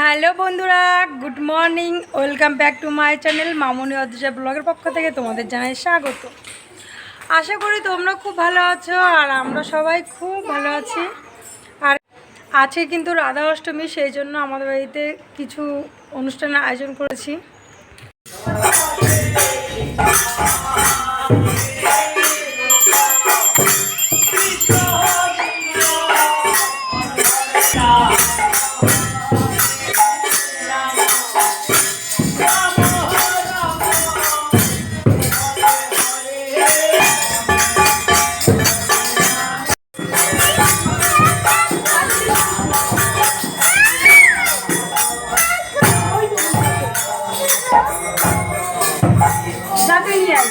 Hello বন্ধুরা, good morning, welcome back to my channel Mamoni Adrisha ব্লগের পক্ষ থেকে তোমাদের জানাই স্বাগত। আশা করি তোমরা খুব ভালো আছো আর আমরা সবাই খুব ভালো আছি। আর আজকে কিন্তু রাধা অষ্টমী, সেই জন্য আমাদের বাড়িতে কিছু অনুষ্ঠানের আয়োজন করেছি। যাতে নিয়ে আই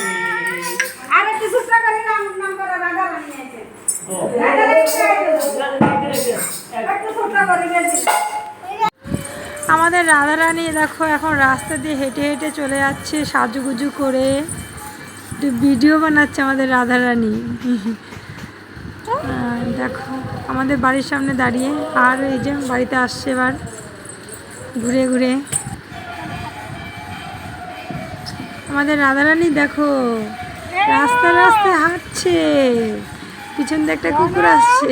আর একটু ছোট্ট করে নাম নাম করে রাধা রানী আছে রাধা রানী একটু ছোট্ট করে গেছি আমাদের রাধারানী দেখো এখন রাস্তা দিয়ে হেঁটে হেঁটে চলে যাচ্ছে সাজুগুজু করে। একটু ভিডিও বানাচ্ছে আমাদের রাধারানী আহ, দেখো আমাদের বাড়ির সামনে দাঁড়িয়ে আর এই যে বাড়িতে আসছে এবার। ঘুরে ঘুরে। আমাদের রাধারানী দেখো রাস্তা রাস্তায় হাঁটছে। পিছন দিয়ে একটা কুকুর আসছে।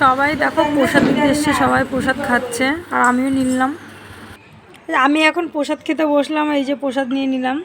সবাই দেখো প্রসাদ দিতে এসছে সবাই প্রসাদ খাচ্ছে আর আমিও নিলাম। আমি এখন প্রসাদ খেতে বসলাম এই যে প্রসাদ নিয়ে নিলাম।